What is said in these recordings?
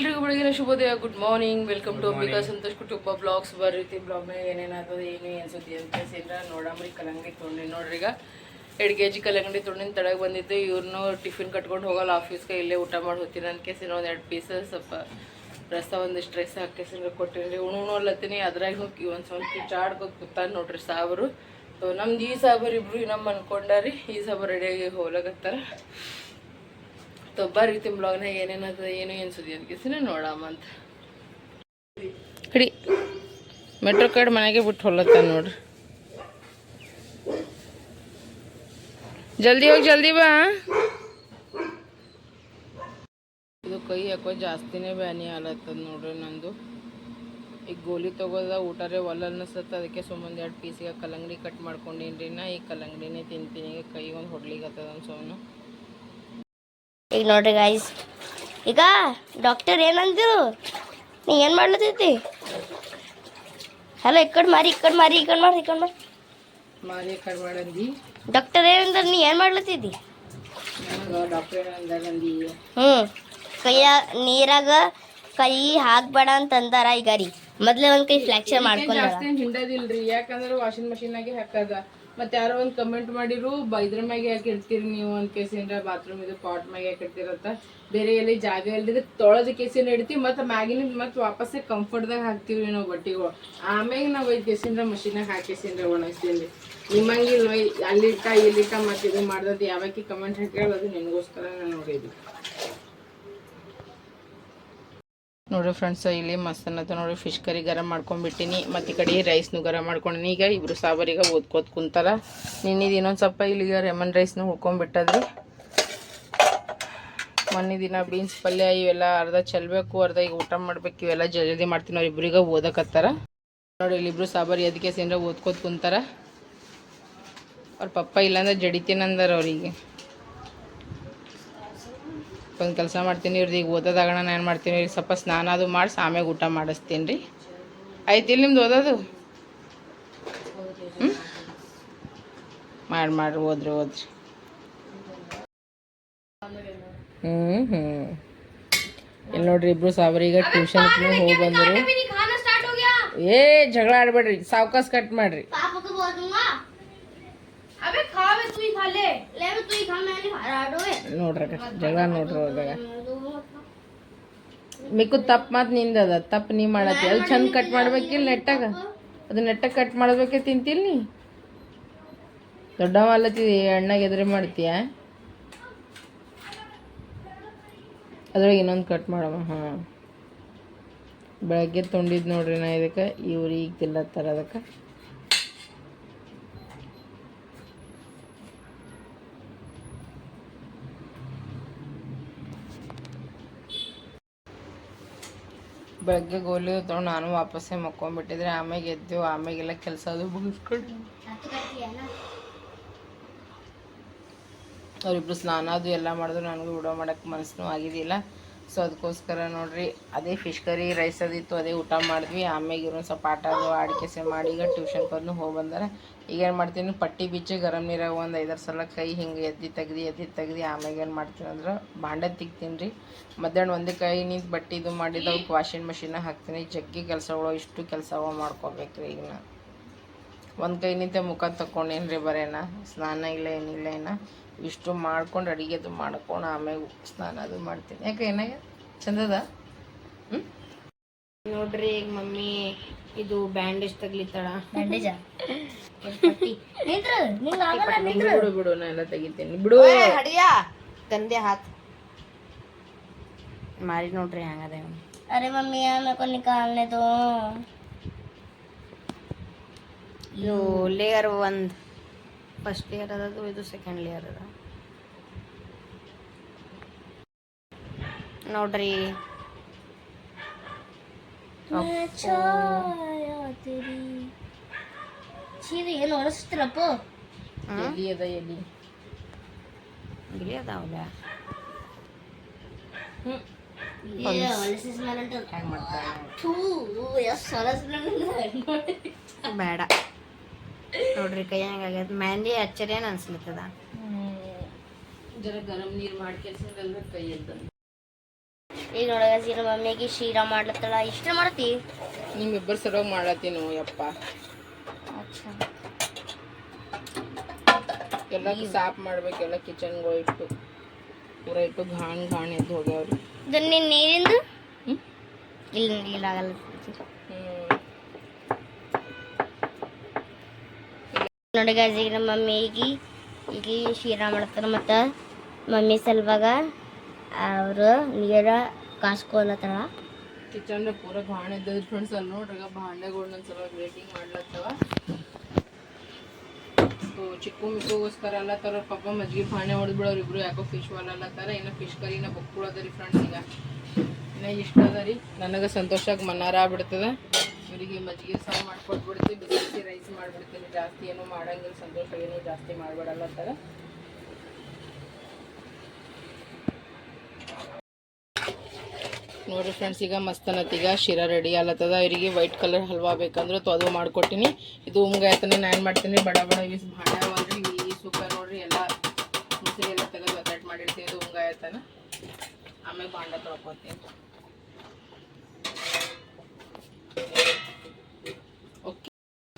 ಎಲ್ರಿಗೂ ಬೆಳಗಿನ ಶುಭೋದಯ good morning welcome to Ambika Santosh ಕುಟುಂಬ ಬ್ಲಾಗ್ಸ್ ಬರೀತಿ ಬ್ಲಾಗ್ನಾಗ ಏನೇನಾಗ್ತದೆ ಏನು ಏನು ಸುದ್ದಿ ಅಂತ ಸೇರ ನೋಡಾಮ್ರಿ ಕಲ್ಲಂಗಡಿ ತೊಗೊಂಡಿ ನೋಡ್ರಿ ಈಗ. ಎರಡು ಕೆ ಜಿ ಕಲ್ಲಂಗಡಿ ತೊಗೊಂಡಿನ. ತಳಗೆ ಬಂದಿದ್ದು. ಇವ್ರನ್ನೂ ಟಿಫಿನ್ ಕಟ್ಕೊಂಡು ಹೋಗಲ್ಲ. ಆಫೀಸ್ಗೆ ಇಲ್ಲೇ ಊಟ ಮಾಡಿ ಹೋಗ್ತೀನಿ ನನ್ನ ಕೇಸಿನ ಒಂದು ಎರಡು ಪೀಸ್ ಸ್ವಲ್ಪ ರಸ ಒಂದಿಷ್ಟು ರೈಸ್ ಹಾಕೇಸಿನ ಕೊಟ್ಟಿನಿ ಉಣ್ಣು ಅಲ್ಲತ್ತೀನಿ. ಅದ್ರಾಗ ಹೋಗಿ ಒಂದು ಸ್ವಲ್ಪ ಚಾಡ್ಕೋತ ಕೂತಾನ ನೋಡ್ರಿ ಸಾಬರು. ಸೊ ನಮ್ದು ಈ ಸಾಬರು ಇಬ್ರು ನಮ್ಮ ಅನ್ಕೊಂಡಾರಿ. ಈ ಸಾಬರು ರೆಡಿಯಾಗಿ ಹೋಗ್ಲಾಕತ್ತಾರ ಬರ್ರಿ ರೀತಿ ಬ್ಲಾಗ್ನಾಗ ಏನೇನದ ಏನು ಏನು ಸುದ್ದಿ ಅಂತ ನೋಡಮ್ಮ ಅಂತ. ಕಡಿ ಮೆಟ್ರೋ ಕಾರ್ಡ್ ಮನೆಗೆ ಬಿಟ್ಟು ಹೊಲತ್ತ ನೋಡ್ರಿ. ಜಲ್ದಿ ಹೋಗಿ ಜಲ್ದಿ ಬಾ. ಇದು ಕೈ ಯಾಕೋ ಜಾಸ್ತಿನೇ ಬ್ಯಾನಿ ಆಲತ್ತದ ನೋಡ್ರಿ ನಂದು. ಈಗ ಗೋಲಿ ತಗೋದ ಊಟರೇ ಒಲ್ಲ ಅನ್ನಿಸ್ತತ್ತ ಅದಕ್ಕೆ ಸುಮ್ಮನೆ ಎರಡು ಪೀಸಿಗೆ ಕಲ್ಲಂಗಡಿ ಕಟ್ ಮಾಡ್ಕೊಂಡಿನ್ರಿ ನಾ. ಈ ಕಲ್ಲಂಗಡಿನೇ ತಿಂತೀನಿ ಈಗ ಕೈ ಒಂದು ಹೊಡ್ಲಿಗತ್ತದ ಅನ್ಸೋನು ಸೋನು ಈಗ ನೋಡ್ರಿ ಗಾಯ್ಸ್ ಈಗ ಡಾಕ್ಟರ್ ಏನಂದಿರು ನೀ ಏನು ಮಾಡ್ಲತ್ತೈತಿ ಹಲೋ ಇಕ್ಕಡ್ ಮಾರಿ ಇಕ್ಕಡ್ ಮಾರಿ ಇಕ್ಕಡ್ ಮಾರಿ ಇಕ್ಕಡ್ ಮಾರಿ. ಮಾರಿ ಕಟ್ ಮಾಡಂದಿ ಡಾಕ್ಟರ್ ಏನಂದ್ರೆ ನೀ ಏನು ಮಾಡ್ಲತ್ತಿದ್ದಿ? ಡಾಕ್ಟರ್ ಅಂದಿ. ಹ್ಞೂ ಕೈಯ ನೀರಾಗ ಕೈ ಹಾಕ್ಬೇಡ ಅಂತ ಅಂದಾರ ಈಗ ರೀ. ಮೊದ್ಲೇ ಒಂದು ಕೈ ಫ್ಲ್ಯಾಕ್ಚರ್ ಮಾಡ್ಕೊಂಡಾರ ಜಾಸ್ತಿ ಹಿಂಡದಿಲ್ರಿ. ಯಾಕಂದ್ರೆ ವಾಷಿಂಗ್ ಮಷಿನಾಗೆ ಹಾಕದ. ಮತ್ತೆ ಯಾರೋ ಒಂದು ಕಮೆಂಟ್ ಮಾಡಿರು ಇದ್ರ ಮ್ಯಾಗೆ ಯಾಕೆ ಇಡ್ತೀರಿ ನೀವು? ಒಂದು ಕೇಸಿಂದ ಬಾತ್ರೂಮ್ ಇದು ಪಾಟ್ ಮ್ಯಾಗೆ ಯಾಕೆ ಇಡ್ತೀರಂತ ಬೇರೆ ಎಲ್ಲಿ ಜಾಗ ಇಲ್ದಿದ್ರೆ ತೊಳೆದ ಕೇಸಿನ ಇಡ್ತೀವಿ. ಮತ್ತೆ ಮ್ಯಾಗಿನ ಮತ್ತೆ ವಾಪಸ್ಸೆ ಕಂಫರ್ಟ್ದಾಗ ಹಾಕ್ತೀವಿ ನಾವು ಬಟ್ಟೆಗಳು ಆಮ್ಯಾಗ ನಾವು ಐದು ಕೇಸಿಂದ ಮಷಿನಾಗ ಹಾಕಿಸಿಂದ್ರೆ ಒಣಗಿಸ್ತೀನಿ ನಿಮ್ಮಂಗಿಲ್ವ ಅಲ್ಲಿಟ್ಟ, ಇಲ್ಲಿಟ್ಟ ಮತ್ತೆ ಇದು ಮಾಡ್ದದ್ದು ಯಾವಾಗ ಕಮೆಂಟ್ ಹಾಕ್ಯಾಳ ಅದು ನಿನಗೋಸ್ಕರ ನಾನು ನೋಡಿದ್ದು. ನೋಡ್ರಿ ಫ್ರೆಂಡ್ಸ್ ಇಲ್ಲಿ ಮಸ್ತ್ ನೋಡಿ ಫಿಶ್ ಕರಿ ಗರಂ ಮಾಡ್ಕೊಂಡ್ಬಿಟ್ಟಿನಿ, ಮತ್ತು ಈ ಕಡೆ ರೈಸ್ನು ಗರಂ ಮಾಡ್ಕೊಂಡಿನಿ. ಈಗ ಇಬ್ರು ಸಾಬರೀಗ ಓದ್ಕೋತ ಕುಂತಾರ. ನಿನ್ನಿದು ಇನ್ನೊಂದು ಸ್ವಲ್ಪ ಇಲ್ಲಿಗ ರೆಮನ್ ರೈಸ್ನು ಹುಡ್ಕೊಂಡ್ಬಿಟ್ಟದ್ರಿ ಮೊನ್ನೆ ದಿನ ಬೀನ್ಸ್ ಪಲ್ಯ ಇವೆಲ್ಲ ಅರ್ಧ ಚೆಲ್ಬೇಕು, ಅರ್ಧ ಈಗ ಊಟ ಮಾಡ್ಬೇಕು, ಇವೆಲ್ಲ ಜಲ್ದಿ ಮಾಡ್ತೀನಿ ಅವ್ರು ಇಬ್ರಿಗೆ ಓದಕತ್ತಾರ. ನೋಡಿ ಇಲ್ಲಿಬ್ರು ಸಾಬರಿ ಅದಕ್ಕೆ ಸೇನ್ರ ಓದ್ಕೋತ ಕುಂತಾರ. ಅವ್ರ ಪಪ್ಪ ಇಲ್ಲಾಂದ್ರೆ ಜಡಿತೀನಂದಾರ ಅವ್ರಿಗೆ. ಒಂದು ಕೆಲಸ ಮಾಡ್ತೀನಿ ಇವ್ರದ್ದು ಈಗ ಓದೋದಾಗಣ ನಾನು ಏನು ಮಾಡ್ತೀನಿ ಈಗ ಸ್ವಲ್ಪ ಸ್ನಾನ ಅದು ಮಾಡಿಸಿ ಆಮ್ಯಾಗ ಊಟ ಮಾಡಿಸ್ತೀನಿ ರೀ. ಆಯ್ತು ಇಲ್ಲಿ ನಿಮ್ದು ಓದೋದು? ಹ್ಞೂ ಮಾಡಿ ಮಾಡ್ರಿ ಓದ್ರಿ ಓದ್ರಿ. ಹ್ಞೂ ಹ್ಞೂ ಇಲ್ಲಿ ನೋಡ್ರಿ ಇಬ್ರು ಸಾವಿರ ಈಗ ಟ್ಯೂಷನ್ ಹೋಗಿ ಬಂದರು. ಏ ಜಗಳ ಆಡ್ಬೇಡ್ರಿ ಸಾವ್ಕಾಸ್ ಕಟ್ ಮಾಡ್ರಿ. ನೋಡ್ರಿ ಅಕ್ಕ, ಜಗಳ ನೋಡ್ರಿ ಹೋದಾಗ ಮಿಕ್ಕು ತಪ್ಪು ಮಾತು ನಿಂದದ ತಪ್ಪು ನೀ ಮಾಡತ್ತಿ. ಅಲ್ಲಿ ಚಂದ ಕಟ್ ಮಾಡ್ಬೇಕಿಲ್ಲ ನೆಟ್ಟಾಗ? ಅದು ನೆಟ್ಟಾಗ ಕಟ್ ಮಾಡಬೇಕೆ ತಿಂತಿಲ್ಲ ನೀ? ದೊಡ್ಡವ ಅಲ್ಲತ್ತಿ ಅಣ್ಣಾಗ ಎದುರು ಮಾಡ್ತೀಯ? ಅದ್ರೊಳಗೆ ಇನ್ನೊಂದು ಕಟ್ ಮಾಡಮ್ಮ ಹಾಂ. ಬೆಳಗ್ಗೆ ತೊಂಡಿದ್ದು ನೋಡ್ರಿ ನಾ ಇದಕ್ಕೆ ಇವ್ರು ಈಗ ತಿಲ್ಲತ್ತಾರ ಅದಕ್ಕೆ. ಬೆಳಗ್ಗೆ ಗೋಲಿ ತೊಗೊಂಡು ನಾನು ವಾಪಸ್ಸೇ ಮಕ್ಕೊಂಡ್ಬಿಟ್ಟಿದ್ರೆ ಆಮೇಲೆ ಎದ್ದು ಆಮೇಲೆಲ್ಲ ಕೆಲಸ ಅದು ಮುಗಿಸ್ಕೊಂಡು. ಅವರಿಬ್ರು ಸ್ನಾನ ಅದು ಎಲ್ಲ ಮಾಡಿದ್ರು, ನನಗೂ ವಿಡಿಯೋ ಮಾಡೋಕ್ಕೆ ಮನಸ್ಸು ಆಗಿದ್ದಿಲ್ಲ ಸೊ, ಅದಕ್ಕೋಸ್ಕರ ನೋಡ್ರಿ, ಅದೇ ಫಿಶ್ ಕರಿ ರೈಸ್ ಅದಿತ್ತು ಅದೇ ಊಟ ಮಾಡಿದ್ವಿ. ಆಮ್ಯಾಗ ಇವ್ರು ಸ್ವಲ್ಪ ಆಟ ಅದು ಆಡಿಕೆಸೆ ಮಾಡಿ ಈಗ ಟ್ಯೂಷನ್ ಕರ್ನು ಹೋಗಿ ಬಂದಾರೆ. ಈಗ ಏನು ಮಾಡ್ತೀನಿ, ಪಟ್ಟಿ ಬಿಚ್ಚಿ ಗರಂ ನೀರಾಗ ಒಂದು ಐದಾರು ಸಲ ಕೈ ಹಿಂಗೆ ಎದ್ದು ತೆಗ್ದು ಎದ್ದು ತೆಗ್ದು, ಆಮ್ಯಾಗ ಏನು ಮಾಡ್ತೀನಿ ಅಂದ್ರೆ ಬಾಂಡೆ ತಿಕ್ತೀನಿ ರೀ ಮಧ್ಯಾಹ್ನ ಒಂದೇ ಕೈ ನಿಂತು ಬಟ್ಟೆ ಇದು ಮಾಡಿದ್ದು ವಾಷಿಂಗ್ ಮಷಿನಾಗ ಹಾಕ್ತೀನಿ. ಜಗ್ಗಿ ಕೆಲಸಗಳು, ಇಷ್ಟು ಕೆಲಸವ ಮಾಡ್ಕೋಬೇಕು ರೀ ಈಗ ಒಂದು ಕೈ ನಿಂತೆ ಮುಖ ತಕ್ಕೊಂಡೇನು ರೀ ಬರೇನ? ಸ್ನಾನ ಇಲ್ಲ ಏನಿಲ್ಲ ಏನ? ಇಷ್ಟು ಮಾಡ್ಕೊಂಡು ಅಡಿಗೆದು ಮಾಡ್ಕೊಂಡು ಆಮೇಲೆ ಸ್ನಾನ ಅದು ಮಾಡ್ತೀನಿ. ಯಾಕೆ ಏನಾಗ ಚಂದದ? ಹ್ಞೂ ನೋಡ್ರಿ ಈಗ ಮಮ್ಮಿ ಇದು ಬ್ಯಾಂಡೇಜ್ ತಗ್ಲಿತ್ತಾಳ. ಬ್ಯಾಂಡೇಜ? ಬಿಡು ಬಿಡು ನಾ ಎಲ್ಲ ತೆಗಿತೀನಿ. ಬಿಡು. ಹಡಿಯಾ? ತಂದೆ ಹಾತ್. ಮಾರಿ ನೋಡ್ರಿ ಹಂಗದೆ. ಅರೆ ಮಮ್ಮಿ ಆಮೇಲೆ ಕೊನೆ ತೋ ಇದು ಲೇಯರ್ ಒಂದು ಫಸ್ಟ್ ಲೇಯರ್ ಅದದು ಇದು ಸೆಕೆಂಡ್ ಲೇಯರ್ ಅದ. ನೋಡ್ರಿ. ಏನು ಹೊರಸ್ತಿರಪ್ಪ ಎಲ್ಲಿ ಅದ ಎಲ್ಲಿ? ಗಿಳಿ ಅದಾವಲ್ಲ ಹ್ಞೂ ಬೇಡ. ನೋಡ್ರಿ ಕೈ ಹಂಗಾಗ್ಯದ ಮೆಹಂದಿ ಹಚ್ಚರೇನು ಅನ್ಸ್ಲಿತ್ತದ? ಜರ ಗರಂ ನೀರು ಮಾಡಿ ಕೆಲಸ ಕೈ ಎದ್ದ. ಈಗ ನೋಡಗ ಸೀರ ಮಮ್ಮಿಗೆ ಶೀರಾ ಮಾಡ್ಲತ್ತಳ. ಇಷ್ಟ ಮಾಡ್ತಿ? ನಿಮ್ಮಿಬ್ಬರು ಸಲುವಾಗಿ ಮಾಡತ್ತೀನಿ ಯಪ್ಪ. ಎಲ್ಲ ಸಾಫ್ ಮಾಡ್ಬೇಕು ಎಲ್ಲ ಕಿಚನ್ಗಳು ಇಟ್ಟು. ಪೂರ ಇಟ್ಟು ಘಾಣ್ ಘಾಣ್ ಎದ್ದು ಹೋಗ್ಯಾವ್ರಿ. ಇದನ್ನ ನೀರಿಂದು? ಇಲ್ಲ ಇಲ್ಲ ಆಗಲ್ಲ. ನೋಡಿ ಗಾಯ್ಸ್ ಈಗ ನಮ್ಮ ಮಮ್ಮಿಗೆ ಈಗ ಶೀರಾ ಮಾಡ್ತಾರೆ ಮತ್ತು ಮಮ್ಮಿ ಸಲುವಾಗ ಅವರು ನೀರ ಕಾಸ್ಕೊಲತ್ತಾರ ಕಿಚನ್ ಪೂರ ಘಾಣ್ ಎದ್ದದ ಫ್ರೆಂಡ್ಸ್ ಅಲ್ಲಿ ನೋಡ್ರಿ ಭಾಂಡೆಗಳು ನನ್ನ ಸಲುವಾಗಿ ರೇಟಿಂಗ್ ಮಾಡ್ಲತ್ತವ. ಸೊ, ಚಿಕ್ಕು ಮಿಕ್ಕುಗೋಸ್ಕರ ಎಲ್ಲ ತರ ಪಾಪ ಮಜ್ಜಿಗೆ ಬಾಣೆ ಹೊಡೆದ್ಬಿಡೋರು ಇಬ್ರು, ಯಾಕೋ ಫಿಶ್ ವಾಲಲ್ಲತ್ತಾರ ಇನ್ನ ಫಿಶ್ ಕರಿ ಕರಿನ ರೀ ಫ್ರೆಂಡ್ಸ್ ಈಗ. ಇನ್ನ ಇಷ್ಟ ಅದರಿ ನನಗೆ ಸಂತೋಷಕ್ಕೆ ಮನ್ನಾರ ಆಗ್ಬಿಡ್ತದ. ಇವರಿಗೆ ಮಜ್ಜಿಗೆ ಸಾರು ಮಾಡ್ಕೊಟ್ಬಿಡ್ತೀವಿ ಮಾಡ್ಬಿಡ್ತೀನಿ. ಜಾಸ್ತಿ ಏನು ಮಾಡಂಗಿಲ್ಲ, ಸಂತೋಷ, ಏನೂ ಜಾಸ್ತಿ ಮಾಡ್ಬಿಡಲ್ಲತ್ತಾರ ನೋಡ್ರಿ ಫ್ರೆಂಡ್ಸ್ ಈಗ ಮಸ್ತ್ ಶಿರ ರೆಡಿ ಆಲತ್ತದ ಅವರಿಗೆ ವೈಟ್ ಕಲರ್ ಹಲ್ವಾ ಬೇಕಂದ್ರೆ ತೊ ಅದು ಮಾಡ್ಕೊಟ್ಟಿನಿ. ಇದು ಉಮ್ಗ ಆಯ್ತಾನೆ, ನಾನು ಏನು ಮಾಡ್ತೀನಿ. ಬಡ ಬಡ ಇಸ್ ಭಾಂಡ ಅಲ್ರಿ ಈ ಸೂಪರ್ ನೋಡ್ರಿ, ಎಲ್ಲ ಮುಸುರಿ ಎಲ್ಲ ತೆಗೆದು ಒತ್ತಾಟ್ ಮಾಡಿರ್ತೀನಿ ಇದು ಉಮ್ಗ ಆಯ್ತಾನೆ. ಆಮೇಲೆ ಬಾಂಡ ತೊಳ್ಕೊತೀನಿ.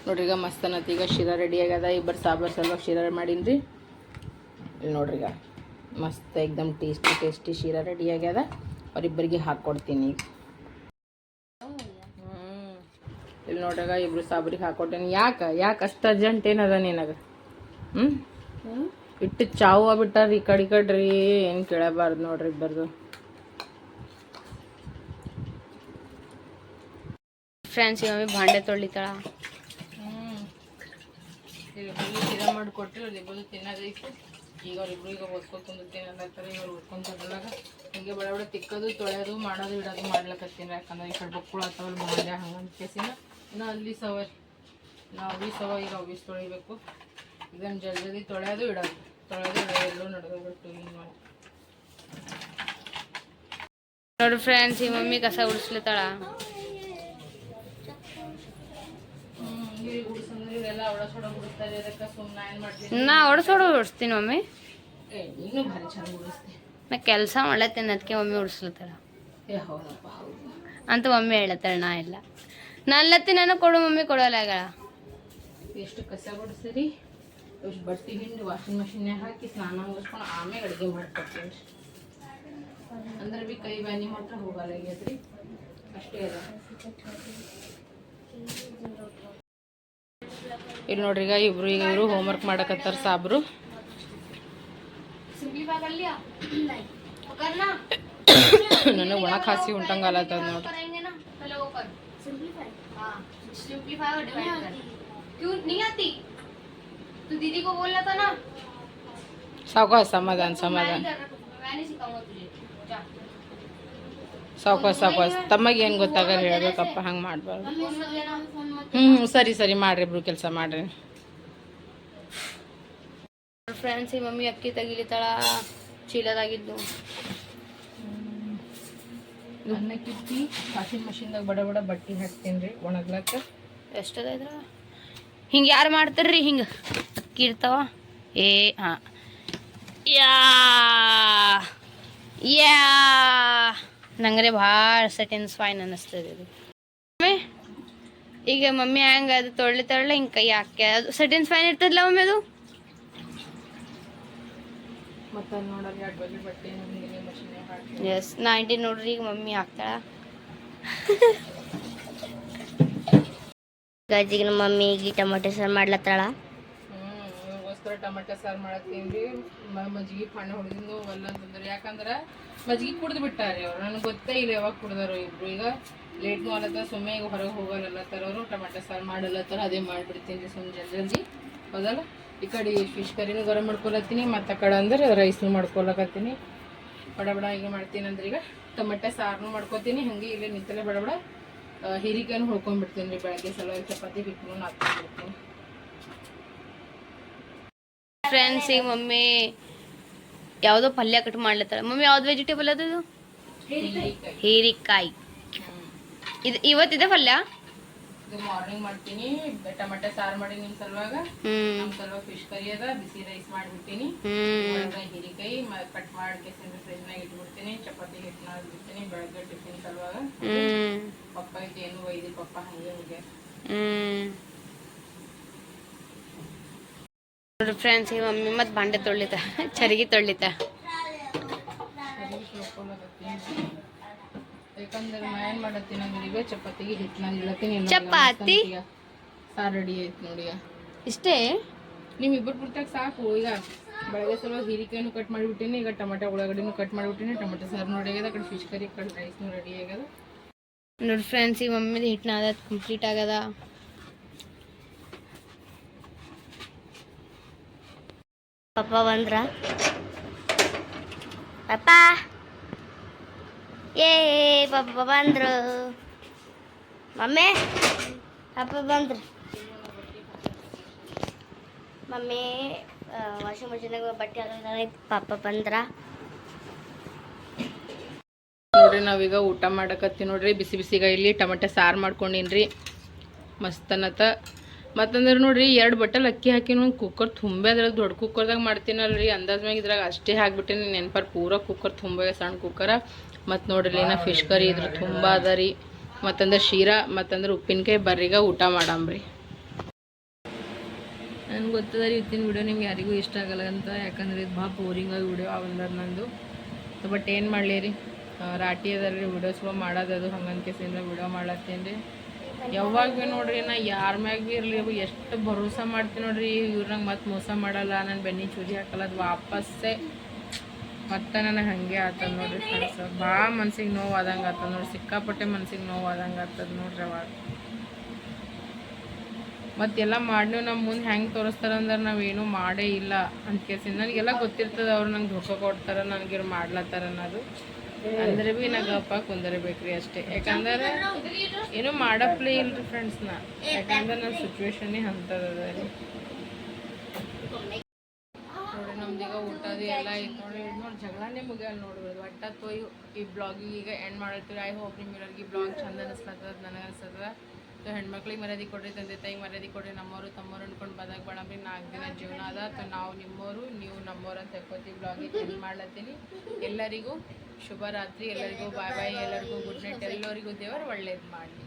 ನೋಡ್ರಿ, ಈಗ ಮಸ್ತ್ ಅನ್ನತ್ತಿ ಈಗ ಶಿರ ರೆಡಿ ಆಗ್ಯದ. ಇಬ್ಬರು ಸಾಂಬಾರ್ ಸಲುವಾಗಿ ಶಿರಾ ಮಾಡೀನಿ ಇಲ್ಲಿ ನೋಡ್ರಿ ಈಗ. ಮಸ್ತ್ ಎಕ್ದಮ್ ಟೇಸ್ಟಿ ಟೇಸ್ಟಿ ಶಿರ ರೆಡಿ ಆಗ್ಯದ. ಅವರಿಬ್ಬರಿಗೆ ಹಾಕ್ಕೊಡ್ತೀನಿ ಈಗ ಹ್ಮ್. ಇಲ್ಲಿ ನೋಡ್ರಾಗ ಇಬ್ರು ಸಾಬ್ರಿಗೆ ಹಾಕ್ಕೊಡ್ತೀನಿ ಯಾಕ, ಯಾಕೆ ಅಷ್ಟು ಅರ್ಜೆಂಟ್ ಏನದ ನಿನಗೆ? ಹ್ಞೂ ಇಟ್ಟು ಚಾವು ಬಿಟ್ಟಾರ ಈ ಕಡೆ ರೀ ಏನು ಕೇಳಬಾರ್ದು ನೋಡ್ರಿ ಇಬ್ಬರದು. ಫ್ರೆಂಡ್ಸ್ ಭಾಂಡೆ ತೊಳಿತಾಳ ಈಗ ಶಿರಾ ಮಾಡಿಕೊಟ್ರಿ ಬಂದು ತಿನ್ನೋದೈತಿ ಈಗ ಅವ್ರಿಬ್ರು ಈಗ ಓದ್ಕೊತ ತಿನ್ನಲತ್ತಾರೆ ಇವ್ರು ಓದ್ಕೊಂತದ್ರಾಗ ಹಿಂಗೆ ಬಡ ಬಡ ತಿಕ್ಕೋದು ತೊಳೆಯೋದು ಮಾಡೋದು ಇಡೋದು ಮಾಡ್ಲಕತ್ತೀನಿ ಯಾಕಂದ್ರೆ ಈ ಕಡೆ ಬಕ್ಕಳು ಆಗ್ತಾವಲ್ಲ ಭಾಂಡೆ ಹಂಗಂತ ಕೇಸಿನ. ಇನ್ನು ಅಲ್ಲಿ ಸವ ನಾವು ಅವಿ ಸವ ಈಗ ಅವಿಸ್ ತೊಳಿಬೇಕು. ಇದನ್ನು ಜಲ್ದಿ ಜಲ್ದಿ ತೊಳೆಯೋದು ಇಡೋದು. ತೊಳೆಯೋದು ಇಡೋದು ಎಲ್ಲೂ ನಡೆದೋಗ್ಬಿಟ್ಟು ಹಿಂಗೆ ಮಾಡಿ ನೋಡಿ ಫ್ರೆಂಡ್ಸ್ ಈ ಮಮ್ಮಿ ಕಸ ಉಡಿಸ್ಲತ್ತಾಳ ಅದಕ್ಕೆ ಸುಮ್ಮನೆ ಏನು ಮಾಡ್ತೀನಿ ನಾ ಒಡ್ಸೋಡು ಓಡಿಸ್ತೀನಿ ಮಮ್ಮಿ. ಏ ನೀನು ಭಾರಿ ಚಂದ ಉಡಿಸ್ತೆ. ನಾ ಕೆಲಸ ಮಾಡ್ಲತ್ತೇನೆ ಅದಕ್ಕೆ ಮಮ್ಮಿ ಓಡಿಸ್ಲತ್ತಾರ ಏ ಹೌದಪ್ಪ ಹೌದು. ಅಂತ ಮಮ್ಮಿ ಹೇಳತ್ತಾಳ ನಾ ಇಲ್ಲ. ನಲ್ಲತ್ತಿ ನಾನು ಕೊಡು ಮಮ್ಮಿ ಕೊಡೋಲ್ಲ ಆಗ. ಎಷ್ಟು ಕಸ ಬಡಿಸ್ತೀರಿ ಎಷ್ಟು ಬಟ್ಟೆ ಹಿಂಡಿ ವಾಷಿಂಗ್ ಮಷಿನ್ಯಾಗ ಹಾಕಿ ಸ್ನಾನ ಮುಗಿಸ್ಕೊಂಡು ಆಮೇಲೆ ಅಡುಗೆ ಮಾಡ್ಕೊಡ್ತೀನಿ ಅಂದ್ರೆ ಬಿ ಕೈ ಬ್ಯಾನಿ ಮಾತ್ರ ಹೋಗಲ್ಲ ಆಗ್ಯದ್ರಿ ಅಷ್ಟೇ ಅದ. ಇಲ್ಲಿ ನೋಡ್ರಿ ಈಗ ಇಬ್ರು, ಈಗ ಇವರು ಹೋಮ್ವರ್ಕ್ ಮಾಡಕತ್ತಾರ ಸಾಬ್ರು. ನನಗೆ ಒಣ ಖಾಸಿ ಉಂಟಂಗಲತ್ತದ ನೋಡ್ರಿ ಸಾಕು ಸಮಾಧಾನ ಸಮಾಧಾನ. ಸಾಕಸ್ ಸಾಕಸ್ ತಮ್ಮಗೆ ಏನು ಗೊತ್ತಾಗಲ್ಲ ಹೇಳ್ಬೇಕಪ್ಪ ಹಂಗೆ ಮಾಡಬಾರ್ದು. ಹ್ಞೂ ಸರಿ ಸರಿ ಮಾಡ್ರಿ ಇಬ್ರು ಕೆಲಸ ಮಾಡ್ರಿ. ಫ್ರೆಂಡ್ಸ್ ಈ ಮಮ್ಮಿ ಅಕ್ಕಿ ತೆಗಿಲಿತಾಳ ಚೀಲದಾಗಿದ್ದು. ಅನ್ನ ಕಿತ್ತಿ ವಾಷಿಂಗ್ ಮಷಿನ್ದಾಗ ಬಡ ಬಡ ಬಟ್ಟೆ ಹಾಕ್ತೀನಿ ರೀ ಒಣಗ್ಲಕ್ಕ. ಎಷ್ಟದ ಇದ್ರ ಹಿಂಗೆ ಯಾರು ಮಾಡ್ತಾರ್ರಿ ಹಿಂಗೆ? ಅಕ್ಕಿ ಇರ್ತಾವ? ಏ ಹಾಂ. ಯಾ. ಯಾ. ನಂಗರೆ ಭಾಳ ಸೆಟಿಸ್ಫೈನ್ ಅನ್ನಿಸ್ತದೆ ಇದು. ಮಮ್ಮಿ, ಈಗ ಮಮ್ಮಿ ಹೆಂಗೆ ಅದು ತೊಳ್ಳಿ ತೊಳ್ಳಿ ಹಿಂಗೆ ಕೈ ಹಾಕಿ ಅದು ಸೆಟಿಸ್ಫೈನ್ ಇರ್ತದಲ್ಲ ಮಮ್ಮಿ ಅದು? ಎಸ್ ನೈಂಟಿ ನೋಡ್ರಿ ಈಗ ಮಮ್ಮಿ ಹಾಕ್ತಾಳ. ಗಜ್ಜಿಗೆ ನಮ್ಮ ಮಮ್ಮಿಗೆ ಟೊಮೆಟೊ ಸಾರು ಮಾಡ್ಲತ್ತಾಳ. ಇವ್ರಿಗೋಸ್ಕರ ಟೊಮೆಟೊ ಸಾರು ಮಾಡತ್ತೀನಿ. ರೀ ಮಜ್ಜಿಗೆ ಪಣ್ಣ ಹೊಡೆದಿಂದು ಅಲ್ಲ ಅಂತಂದ್ರೆ. ಯಾಕಂದ್ರೆ ಮಜ್ಜಿಗೆ ಕುಡ್ದು ಬಿಟ್ಟಾರೆ ಅವ್ರು. ನನಗೆ ಗೊತ್ತೇ ಇಲ್ಲ ಯಾವಾಗ ಕುಡ್ದಾರೋ ಇಬ್ರು. ಈಗ ಲೇಟ್ ಮಾಡತ್ತ ಸುಮ್ಮನೆ ಈಗ ಹೊರಗೆ ಹೋಗಲ್ಲತ್ತಾರ ಅವರು ಟೊಮೆಟೊ ಸಾರು ಮಾಡಲ್ಲತ್ತಾರ ಅದೇ ಮಾಡಿಬಿಡ್ತೀನಿ ರೀ ಸುಮ್ಮನೆ ಜಲ್ದಿ. ಜಲ್ದಿ ಹೌದಲ್ಲ? ಈ ಕಡೆ ಫಿಶ್ ಕರಿನೂ ಗರಂ ಮಾಡ್ಕೊಳತ್ತೀನಿ ಮತ್ತು ಕಡೆ ಅಂದ್ರೆ ರೈಸ್ನು ಮಾಡ್ಕೊಳಕತ್ತೀನಿ. ಬಡ ಬಡ ಈಗ ಮಾಡ್ತೀನಿ ಅಂದ್ರೆ ಈಗ ಟೊಮೆಟೊ ಸಾರನು ಮಾಡ್ಕೊತೀನಿ. ಹಾಗೆ ಇಲ್ಲೇ ನಿಂತಲೇ ಬಡ ಬಡ ಆ, ಹೀರಿಕಾಯನ್ನು ಹುಳ್ಕೊಂಡ್ಬಿಡ್ತೀನಿ ರೀ ಬೆಳಗ್ಗೆ. ಸಲುವಾಗಿ ಚಪಾತಿ ಹಿಟ್ಟು ಹಾಕ್ಕೊಂಡ್ಬಿಡ್ತೀನಿ ಫ್ರೆಂಡ್ಸ್ ಈಗ ಮಮ್ಮಿ ಯಾವುದೋ ಪಲ್ಯ ಕಟ್ ಮಾಡ್ಲತ್ತಾರ ಮಮ್ಮಿ ಯಾವ್ದು ವೆಜಿಟೇಬಲ್ ಅದು? ಹೀರಿಕಾಯಿ. ಇದು ಇವತ್ತಿದೆ ಪಲ್ಯ? ಇದು ಮಾರ್ನಿಂಗ್ ಮಾಡ್ತೀನಿ. ಟೊಮೆಟೊ ಸಾರು ಮಾಡಿ ನಿಮ್ಮ ಸಲುವಾಗ. ಹ್ಮ್. ಸಲುವಾಗ ಫಿಶ್ ಕರಿ ಅದ. ಬಿಸಿ ರೈಸ್ ಮಾಡಿಬಿಡ್ತೀನಿ. ಹೀರಿಕಾಯಿ ಕಟ್ ಮಾಡಿ ಫ್ರಿಜ್ ನಾಗ ಇಟ್ಬಿಡ್ತೀನಿ. ಚಪಾತಿ ಹಿಟ್ ಬಿಡ್ತೀನಿ ಬೆಳಗ್ಗೆ ಟಿಫಿನ್ ಸಲುವಾಗ. ಪಪ್ಪ ಏನು ಒಯ್ದಿ ಪಪ್ಪ ಹಂಗೆ ಹೋಗ್ಯ ನೋಡ್ರಿ ಫ್ರೆಂಡ್ಸ್ ಈ ಮಮ್ಮಿ ಮತ್ತು ಬಾಂಡೆ ತೊಳಿತ ಚರಿಗೆ ತೊಳಿತ ಚಪಾತಿ? ಸಾರು ರೆಡಿ ಐತಿ ನೋಡಿ ಇಷ್ಟೇ? ನಿಮ್ ಇಬ್ಬರು ಬಿಡ್ತಾಗ ಸಾಕು. ಈಗ ಬೆಳಗ್ಗೆ ಸ್ವಲ್ಪ ಹೀರಿಕಾಯಿನೂ ಕಟ್ ಮಾಡಿಬಿಟ್ಟಿನಿ ಈಗ ಟೊಮೆಟೊ ಉಳ್ಳಾಗಡ್ಡಿನೂ ಕಟ್ ಮಾಡಿಬಿಟ್ಟಿನಿ. ಟೊಮೆಟೊ ಸಾರು ನೋಡಿ ಆಗ್ಯದ ಕಡೆ ಫಿಶ್ ಕರಿ ಕಡೆ ರೈಸ್ನೂ ರೆಡಿ ಆಗ್ಯದ. ನೋಡಿ ಫ್ರೆಂಡ್ಸ್ ಈ ಮಮ್ಮಿದ ಹಿಟ್ಟಿನ ಅದ ಕಂಪ್ಲೀಟ್ ಆಗದ. ಪಪ್ಪ ಬಂದ್ರ? ಪಾಪ ಏ ಪಾಪ ಬಂದ್ರು. ಮಮ್ಮಿ? ಪಪ್ಪ ಬಂದ್ರು. ಮಮ್ಮಿ ವಾಷಿಂಗ್ ಮಷೀನಾಗ ಬಟ್ಟೆ ಹಾಕಿದಾಗ ಪಾಪ ಬಂದ್ರ. ನೋಡ್ರಿ, ನಾವೀಗ ಊಟ ಮಾಡಕತ್ತೀವಿ ನೋಡ್ರಿ. ಬಿಸಿ ಬಿಸಿಗ ಇಲ್ಲಿ ಟೊಮೆಟೊ ಸಾರು ಮಾಡ್ಕೊಂಡಿನ್ರಿ. ಮಸ್ತನತ ಮತ್ತಂದ್ರೆ ನೋಡ್ರಿ, ಎರಡು ಬಟ್ಟಲ್ ಅಕ್ಕಿ ಹಾಕಿನ ಕುಕ್ಕರ್ ತುಂಬೆ ಅದ್ರಲ್ಲಿ ದೊಡ್ಡ ಕುಕ್ಕರ್ದಾಗ ಮಾಡ್ತೀನಲ್ರಿ. ಅಂದಾಜ್ ಮ್ಯಾಗ ಇದ್ರಾಗ ಅಷ್ಟೇ ಹಾಕ್ಬಿಟ್ಟಿನಿ. ನೆನ್ಪಾರ ಪೂರ ಕುಕ್ಕರ್ ತುಂಬ ಸಣ್ಣ ಕುಕ್ಕರ ಮತ್ತು ನೋಡ್ರಿ ನಾ ಫಿಶ್ ಕರಿ ಇದ್ರ ತುಂಬ ಅದ ರೀ. ಮತ್ತಂದ್ರೆ ಶೀರಾ, ಮತ್ತಂದ್ರೆ ಉಪ್ಪಿನಕಾಯಿ ಬರ್ರಿಗ ಊಟ ಮಾಡಂಬ್ರಿ ನನ್ಗೆ ಗೊತ್ತದ ರೀ ಇವತ್ತಿನ ವಿಡಿಯೋ ನಿಮ್ಗೆ ಯಾರಿಗೂ ಇಷ್ಟ ಆಗಲ್ಲ ಅಂತ. ಯಾಕಂದ್ರೆ ಇದು ಭಾಳ ಬೋರಿಂಗ್ ಆಗಿ ವಿಡಿಯೋ ಆಗಲ್ಲ ನಂದು. ಬಟ್ ಏನು ಮಾಡಲಿ ರೀ? ರಾಟಿ ರಾಟಿ ರೀ ವಿಡಿಯೋಸ್ಗಳು ಮಾಡೋದದು ಹಂಗನ್ ಕೇಸಿಂದ ವಿಡಿಯೋ ಮಾಡತ್ತೀನಿ ರೀ. ಯಾವಾಗ ಭೀ ನೋಡ್ರಿ ನಾ ಯಾರ ಮ್ಯಾಗ ಭೀ ಇರಲಿ ಎಷ್ಟು ಭರೋಸಾ ಮಾಡ್ತೀನಿ ನೋಡ್ರಿ ಇವ್ರಂಗೆ ಮತ್ತೆ ಮೋಸ ಮಾಡಲ್ಲ ನನ್ನ ಬೆನ್ನಿ ಚೂರಿ ಹಾಕಲ್ಲ, ಅದು ವಾಪಸ್ಸೇ. ಮತ್ತೆ ನನಗೆ ಹಾಗೆ ಆತದ ನೋಡ್ರಿ ಫ್ರೆಂಡ್ಸ್ ಭಾಳ ಮನ್ಸಿಗೆ ನೋವು ಆದಂಗೆ ಆತದ ನೋಡ್ರಿ, ಸಿಕ್ಕಾಪಟ್ಟೆ ಮನ್ಸಿಗೆ ನೋವು ಆದಂಗೆ ಆತದ ನೋಡ್ರಿ ಅವಾಗ. ಮತ್ತೆಲ್ಲ ಮಾಡಿ ನಮ್ಮ ಮುಂದೆ ಹೆಂಗೆ ತೋರಿಸ್ತಾರೆ ಅಂದ್ರೆ ನಾವೇನು ಮಾಡೇ ಇಲ್ಲ ಅಂತ ಕೇಳ್ತೀನಿ. ನನಗೆಲ್ಲ ಗೊತ್ತಿರ್ತದೆ ಅವ್ರು ನಂಗೆ ಧೋಕ ಕೊಡ್ತಾರೆ, ನನಗೆ ಇವ್ರು ಮಾಡ್ಲತ್ತಾರ ಅನ್ನೋದು. ಅಂದ್ರೆ ಭೀ ನಾ ಗಪ್ಪ ಕುಂದರಬೇಕ್ರಿ ಅಷ್ಟೇ. ಯಾಕಂದ್ರೆ ಏನು ಮಾಡಪ್ಲೇ ಇಲ್ರಿ ಫ್ರೆಂಡ್ಸ್ ನಾ. ಯಾಕಂದ್ರೆ ನನ್ನ ಸಿಚುವೇಶನ್ನೇ ಹಂತದ ಅದ ರೀ. ನೋಡಿ ನಮ್ದೀಗ ಊಟದು ಎಲ್ಲ ಐತೆ ನೋಡಿ ನೋಡಿ ಜಗಳನೇ ಮುಗಿಯಲ್ಲ ನೋಡ್ಬೋದು ಒಟ್ಟ ತೋಯ್ ಈ ಬ್ಲಾಗಿಗೆ ಈಗ ಎಂಡ್ ಮಾಡಿರ್ತೀವಿ ಐ ಹೋಪ್ ನಿಮ್ಗೆ ಈ ಬ್ಲಾಗ್ ಚಂದ ಅನಿಸ್ಲತ್ತದ, ನನಗೆ ಅನ್ಸತ್ತದ ಸೊ ಹೆಣ್ಮಕ್ಳಿಗೆ ಮರ್ಯಾದೆ ಕೊಡ್ರಿ ತಂದೆ ತಾಯಿಗೆ ಮರ್ಯಾದೆ ಕೊಡ್ರಿ ನಮ್ಮವರು ತಮ್ಮವ್ರು ಅನ್ಕೊಂಡು ಬದಾಗ ಬೇಡಂಬ್ರಿ ನಾಲ್ಕು ದಿನ ಜೀವನ ಅದ. ಅಥವಾ ನಾವು ನಿಮ್ಮವರು ನೀವು ನಮ್ಮವ್ರು ಅಂತ ಹೇಳ್ಕೊತೀವಿ ಬ್ಲಾಗಿಗೆ ಚೆಂದ ಮಾಡ್ಲತ್ತೀನಿ. ಎಲ್ಲರಿಗೂ ಶುಭರಾತ್ರಿ ಎಲ್ಲರಿಗೂ ಬಾಯ್ ಬಾಯ್ ಎಲ್ಲರಿಗೂ ಗುಡ್ ನೈಟ್ ಎಲ್ಲರಿಗೂ ದೇವರು ಒಳ್ಳೇದು ಮಾಡಲಿ.